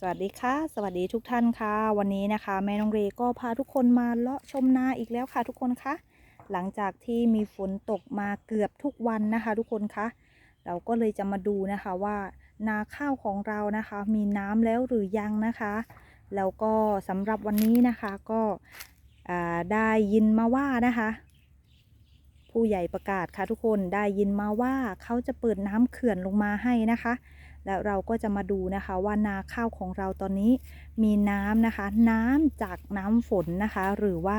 สวัสดีค่ะ สวัสดีทุกท่านค่ะ วันนี้นะคะ แม่น้องเรก็พาทุกคนมาเลาะชมนาอีกแล้วค่ะ ทุกคนคะหลังจากที่มีฝนตกมาเกือบทุกวันนะคะ ทุกคนคะเราก็เลยจะมาดูนะคะว่านาข้าวของเรานะคะ มีน้ำแล้วหรือยังนะคะ แล้วก็สำหรับวันนี้นะคะก็ได้ยินมาว่านะคะ ผู้ใหญ่ประกาศค่ะทุกคนได้ยินมาว่าเขาจะเปิดน้ำเขื่อนลงมาให้นะคะ แล้วเราก็จะมาดูนะคะว่านาข้าวของเราตอนนี้มีน้ำนะคะ น้ำจากน้ำฝนนะคะ หรือว่า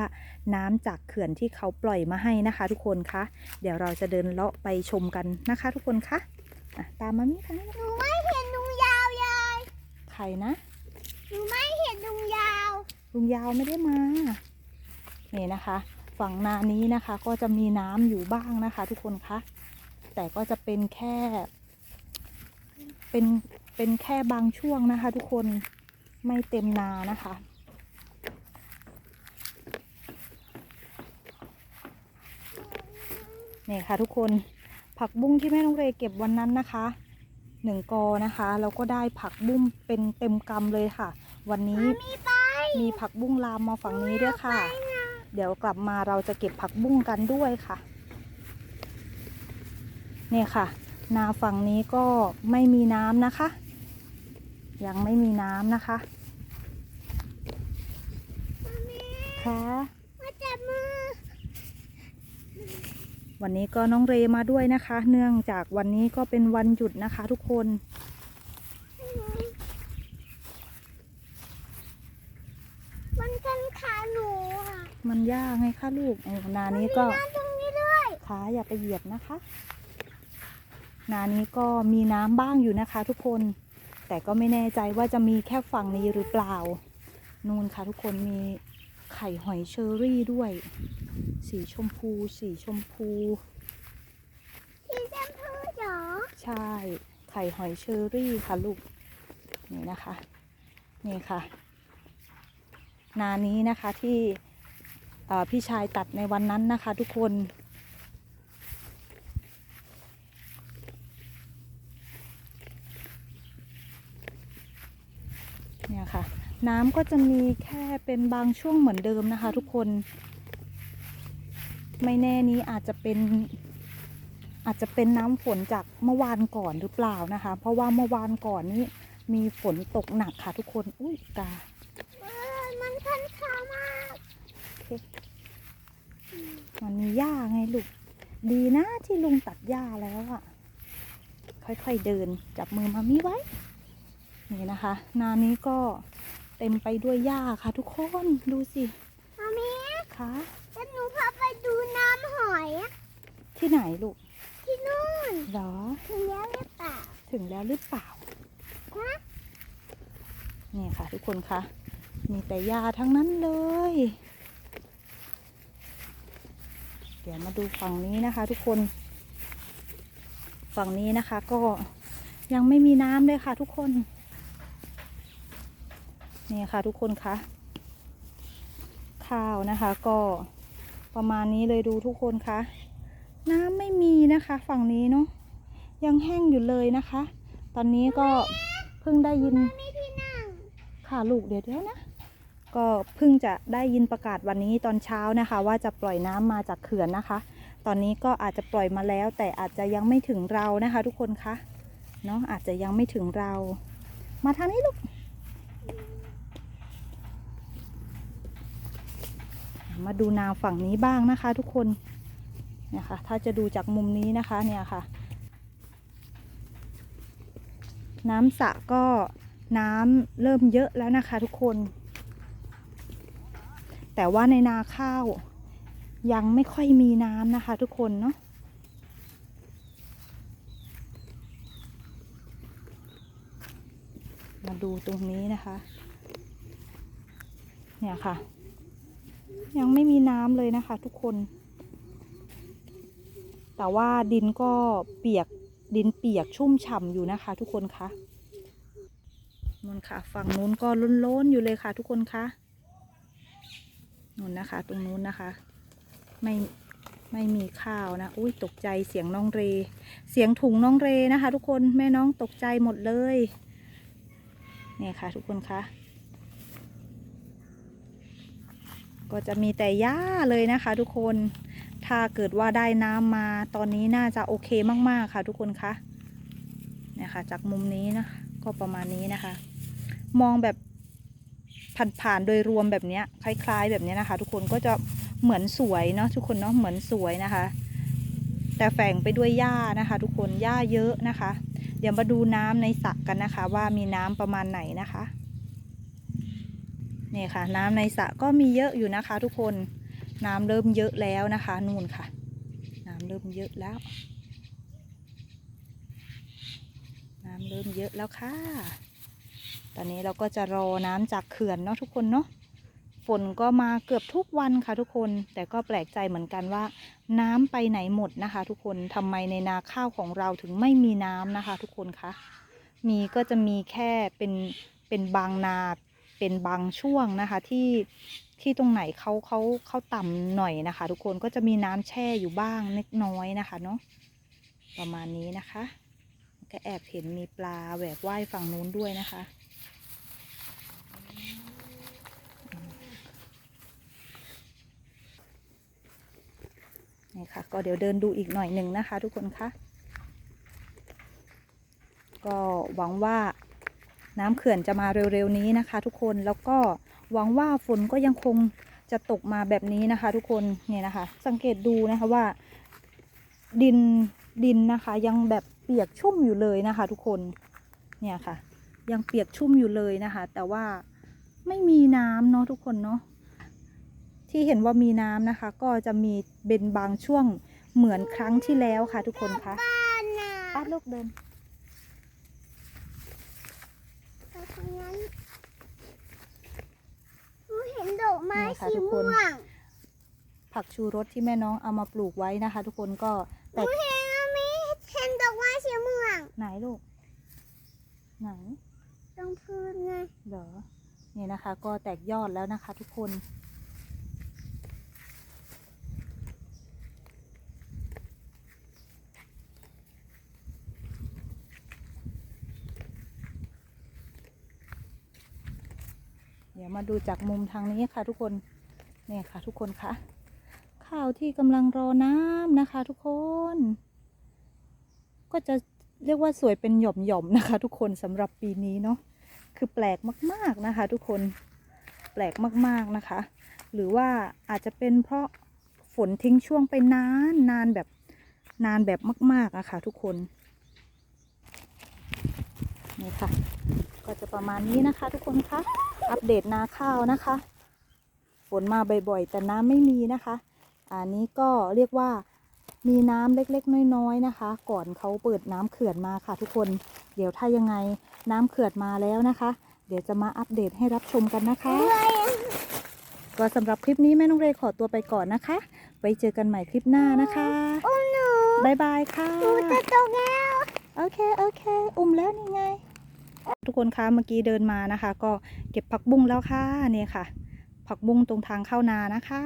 น้ำจากเขื่อนที่เขาปล่อยมาให้นะคะ ทุกคนคะเดี๋ยวเราจะเดินเลาะไปชมกันนะคะ ทุกคนคะอะตามมามิทางนี้หนูไม่เห็นลุงยาวยายใครนะหนูไม่เห็นลุงยาวลุงยาวไม่ได้มานี่นะคะ ฝั่งนานี้นะคะก็จะมีน้ำอยู่บ้างนะคะ ทุกคนคะแต่ก็จะเป็นแค่ เป็นเป็นแค่บางช่วงนะคะ ทุกคนไม่เต็มนานะคะนี่ค่ะทุกคนผักบุ้งที่แม่น้องเรเก็บวันนั้นนะคะหนึ่งกอนะคะแล้วก็ได้ผักบุ้งเป็นเต็มกำเลยค่ะ วันนี้มีไปมีผักบุ้งลามมาฝั่งนี้ด้วยค่ะ เดี๋ยวกลับมาเราจะเก็บผักบุ้งกันด้วยค่ะ เนี่ยค่ะ นาฝั่งนี้ก็ไม่มีน้ำนะคะ ยังไม่มีน้ำนะคะค่ะมาจับมือ วันนี้ก็น้องเรมาด้วยนะคะ เนื่องจากวันนี้ก็เป็นวันหยุดนะคะทุกคน มันกันขาหนูอะมันยากไงคะลูกโอ้นานี้ก็น้ำตรงนี้ด้วยขาอย่าไปเหยียบนะคะ นานี้ก็มีน้ำบ้างอยู่นะคะ ทุกคน แต่ก็ไม่แน่ใจว่าจะมีแค่ฝั่งนี้หรือเปล่า นู่นค่ะทุกคนมีไข่หอยเชอรี่ด้วย สีชมพู สีชมพูที่จำพูเหรอ ใช่ ไข่หอยเชอรี่ค่ะลูก นี่นะคะ นี่ค่ะ นานี้นะคะที่เอ่อพี่ชายตัดในวันนั้นนะคะ ทุกคน เนี่ยค่ะ น้ำก็จะมีแค่เป็นบางช่วงเหมือนเดิมนะคะ ทุกคน ไม่แน่นี้อาจจะเป็น อาจจะเป็นน้ำฝนจากเมื่อวานก่อนหรือเปล่านะคะ เพราะว่าเมื่อวานก่อนนี้มีฝนตกหนักค่ะ ทุกคน อุ้ยกาเออมันคันขามากมันมีหญ้าไงลูก ดีนะที่ลุงตัดหญ้าแล้วอะค่อยๆเดินจับมือมามีไว้ นี่นะคะ นานี้ก็เต็มไปด้วยหญ้าค่ะ ทุกคนดูสิมามีคะจะหนูพาไปดูน้ำหอยอะที่ไหนลูก ที่นู่นเหรอ ถึงแล้วหรือเปล่า ถึงแล้วหรือเปล่าฮะนี่ค่ะ ทุกคนคะมีแต่หญ้าทั้งนั้นเลย เดี๋ยวมาดูฝั่งนี้นะคะ ทุกคน ฝั่งนี้นะคะก็ยังไม่มีน้ำเลยค่ะ ทุกคน นี่ค่ะทุกคนคะข้าวนะคะก็ประมาณนี้เลยดูทุกคนคะน้ำไม่มีนะคะ ฝั่งนี้เนาะยังแห้งอยู่เลยนะคะ ตอนนี้ก็เพิ่งได้ยินมีที่นั่งค่ะลูกเดี๋ยวเดี๋ยวนะก็เพิ่งจะได้ยินประกาศวันนี้ตอนเช้านะคะ ว่าจะปล่อยน้ำมาจากเขื่อนนะคะ ตอนนี้ก็อาจจะปล่อยมาแล้ว แต่อาจจะยังไม่ถึงเรานะคะ ทุกคนคะเนาะอาจจะยังไม่ถึงเรา มาทางนี้ลูก มาดูนาฝั่งนี้บ้างนะคะ ทุกคนเนี่ยค่ะถ้าจะดูจากมุมนี้นะคะเนี่ยค่ะ น้ำสระก็น้ำเริ่มเยอะแล้วนะคะ ทุกคน แต่ว่าในนาข้าวยังไม่ค่อยมีน้ำนะคะ ทุกคนเนาะมาดูตรงนี้นะคะ เนี่ยค่ะ ยังไม่มีน้ำเลยนะคะ ทุกคน แต่ว่าดินก็เปียกดินเปียกชุ่มฉ่ำอยู่นะคะ ทุกคนคะนู่นค่ะ ฝั่งนู้นก็ล้นๆอยู่เลยค่ะ ทุกคนคะนู่นนะคะ ตรงนู้นนะคะ ไม่ไม่มีข้าวนะ อุ้ยตกใจเสียงน้องเร เสียงถุงน้องเรนะคะ ทุกคนแม่น้องตกใจหมดเลยนี่ค่ะ ทุกคนคะ ก็จะมีแต่หญ้าเลยนะคะทุกคน ถ้าเกิดว่าได้น้ำมาตอนนี้น่าจะโอเคมากๆค่ะทุกคนคะนี่ค่ะจากมุมนี้นะก็ประมาณนี้นะคะ มองแบบผ่านๆโดยรวมแบบนี้คล้าย ๆ แบบนี้นะคะ ทุกคนก็จะเหมือนสวยเนาะทุกคนเนาะเหมือนสวยนะคะ แต่แฝงไปด้วยหญ้านะคะ ทุกคนหญ้าเยอะนะคะ เดี๋ยวมาดูน้ำในสระกันนะคะ ว่ามีน้ำประมาณไหนนะคะ นี่ค่ะ น้ำในสระก็มีเยอะอยู่นะคะ ทุกคนน้ำเริ่มเยอะแล้วนะคะ นู่นค่ะ น้ำเริ่มเยอะแล้ว น้ำเริ่มเยอะแล้วค่ะ ตอนนี้เราก็จะรอน้ำจากเขื่อนเนาะทุกคนเนาะฝนก็มาเกือบทุกวันค่ะทุกคน แต่ก็แปลกใจเหมือนกันว่า น้ำไปไหนหมดนะคะ ทุกคนทำไมในนาข้าวของเราถึงไม่มีน้ำนะคะ ทุกคนคะมีก็จะมีแค่เป็นเป็นบางนา เป็นบางช่วงนะคะที่ที่ตรงไหนเขาเขาเขาต่ำหน่อยนะคะ ทุกคนก็จะมีน้ำแช่อยู่บ้างเล็กน้อยนะคะเนาะประมาณนี้นะคะ ก็แอบเห็นมีปลาแหวกว่ายฝั่งนู้นด้วยนะคะ นี่ค่ะ ก็เดี๋ยวเดินดูอีกหน่อยหนึ่งนะคะ ทุกคนคะก็หวังว่า น้ำเขื่อนจะมาเร็วๆนี้นะคะ ทุกคนแล้วก็หวังว่าฝนก็ยังคงจะตกมาแบบนี้นะคะ ทุกคนเนี่ยนะคะ สังเกตดูนะคะว่า ดินดินนะคะ ยังแบบเปียกชุ่มอยู่เลยนะคะ ทุกคนเนี่ยค่ะ ยังเปียกชุ่มอยู่เลยนะคะ แต่ว่าไม่มีน้ำเนาะทุกคนเนาะที่เห็นว่ามีน้ำนะคะ ก็จะมีเป็นบางช่วงเหมือนครั้งที่แล้วค่ะ ทุกคนคะบ้านน่ะป้าลูกเดิน ไปทางนั้นหนูเห็น ดอกไม้นี่ค่ะสีทุกคนม่วงผักชูรสที่แม่น้องเอามาปลูกไว้นะคะ ทุกคนก็หแตนูกเห็นอามีเห็นดอกไม้สีม่วง ไหนลูก ไหนตรงพื้นไงเหรอนี่นะคะ ก็แตกยอดแล้วนะคะ ทุกคน ดี๋ยวมาดูจากมุมทางนี้ค่ะทุกคนเนี่ยค่ะทุกคนคะข้าวที่กำลังรอน้ำนะคะ ทุกคน ก็จะเรียกว่าสวยเป็นหย่อมๆนะคะ ทุกคนสำหรับปีนี้เนาะคือแปลกมากๆนะคะ ทุกคนแปลกมากๆนะคะ หรือว่าอาจจะเป็นเพราะฝนทิ้งช่วงไปนานนานแบบนานแบบมากๆอะค่ะ ทุกคนนี่ค่ะ ก็จะประมาณนี้นะคะ ทุกคนคะอัปเดตนาข้าวนะคะ ฝนมาบ่อยๆ แต่น้ำไม่มีนะคะ อันนี้ก็เรียกว่ามีน้ำเล็กๆ น้อยๆนะคะ ก่อนเขาเปิดน้ำเขื่อนมาค่ะ ทุกคนเดี๋ยวถ้ายังไงน้ำเขื่อนมาแล้วนะคะ เดี๋ยวจะมาอัปเดตให้รับชมกันนะคะ ก็สำหรับคลิปนี้แม่น้องเรย์ขอตัวไปก่อนนะคะ ไว้เจอกันใหม่คลิปหน้านะคะโอ้หนูบ๊ายบายค่ะหนูจะตกแล้ว โอเค โอเค อุ้มแล้วนี่ไง ทุกคนคะเมื่อกี้เดินมานะคะ ก็เก็บผักบุ้งแล้วค่ะนี่ค่ะ ผักบุ้งตรงทางเข้านานะคะ